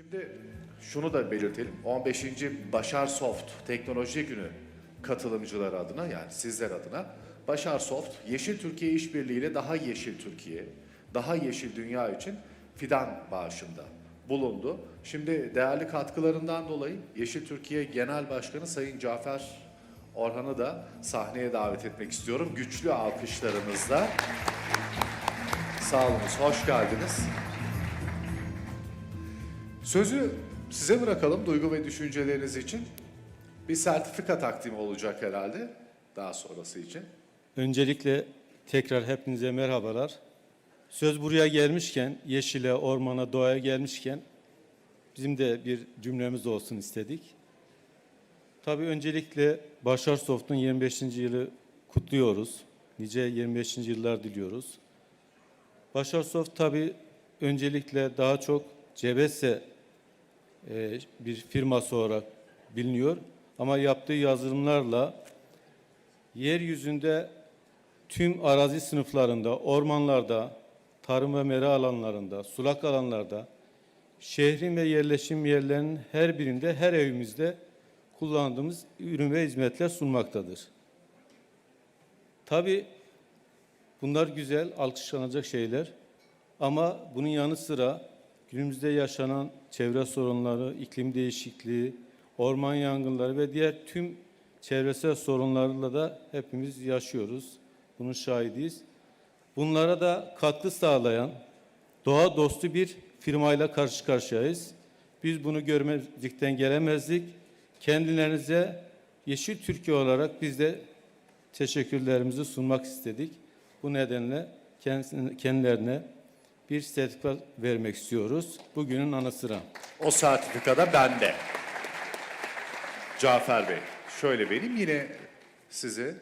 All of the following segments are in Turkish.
Şimdi şunu da belirtelim. 15. Başar Soft Teknoloji Günü katılımcıları adına yani sizler adına Başar Soft Yeşil Türkiye İşbirliği ile daha yeşil Türkiye, daha yeşil dünya için fidan bağışında bulundu. Şimdi değerli katkılarından dolayı Yeşil Türkiye Genel Başkanı Sayın Cafer Orhan'ı da sahneye davet etmek istiyorum. Güçlü alkışlarınızla. Sağ olunuz, hoş geldiniz. Sözü size bırakalım duygu ve düşünceleriniz için. Bir sertifika takdimi olacak herhalde daha sonrası için. Öncelikle tekrar hepinize merhabalar. Söz buraya gelmişken, yeşile, ormana, doğaya gelmişken bizim de bir cümlemiz olsun istedik. Tabii öncelikle Başar Soft'un 25. yılı kutluyoruz. Nice 25. yıllar diliyoruz. Başar Soft tabii öncelikle daha çok Cebesse e, bir firması olarak biliniyor. Ama yaptığı yazılımlarla yeryüzünde tüm arazi sınıflarında, ormanlarda, tarım ve mera alanlarında, sulak alanlarda, şehrin ve yerleşim yerlerinin her birinde, her evimizde kullandığımız ürün ve hizmetler sunmaktadır. Tabii bunlar güzel, alkışlanacak şeyler ama bunun yanı sıra günümüzde yaşanan çevre sorunları, iklim değişikliği, orman yangınları ve diğer tüm çevresel sorunlarla da hepimiz yaşıyoruz. Bunun şahidiyiz. Bunlara da katkı sağlayan doğa dostu bir firmayla karşı karşıyayız. Biz bunu görmezlikten gelemezdik. Kendilerinize Yeşil Türkiye olarak biz de teşekkürlerimizi sunmak istedik. Bu nedenle kendilerine bir sertifika vermek istiyoruz. Bugünün anı sıra. O sertifika da bende. Cafer Bey, şöyle vereyim yine size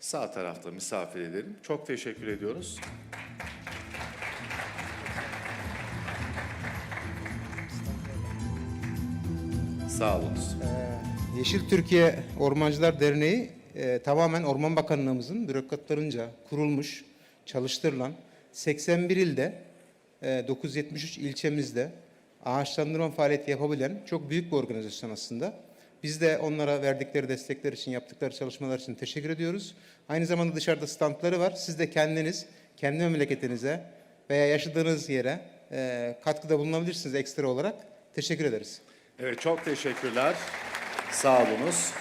sağ tarafta misafir edelim. Çok teşekkür ediyoruz. Sağ olunuz. Yeşil Türkiye Ormancılar Derneği e, tamamen Orman Bakanlığımızın bürokratlarınca kurulmuş, çalıştırılan 81 ilde e, 973 ilçemizde ağaçlandırma faaliyeti yapabilen çok büyük bir organizasyon aslında. Biz de onlara verdikleri destekler için, yaptıkları çalışmalar için teşekkür ediyoruz. Aynı zamanda dışarıda standları var. Siz de kendiniz, kendi memleketinize veya yaşadığınız yere e, katkıda bulunabilirsiniz ekstra olarak. Teşekkür ederiz. Evet çok teşekkürler. Sağ olunuz.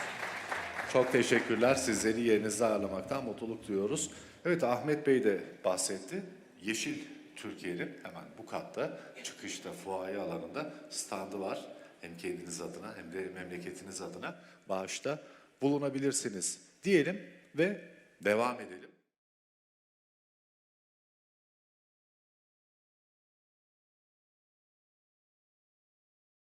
Çok teşekkürler. Sizleri yerinizde ağırlamaktan mutluluk duyuyoruz. Evet Ahmet Bey de bahsetti. Yeşil Türkiye'nin hemen bu katta çıkışta fuaye alanında standı var. Hem kendiniz adına hem de memleketiniz adına bağışta bulunabilirsiniz diyelim ve devam edelim.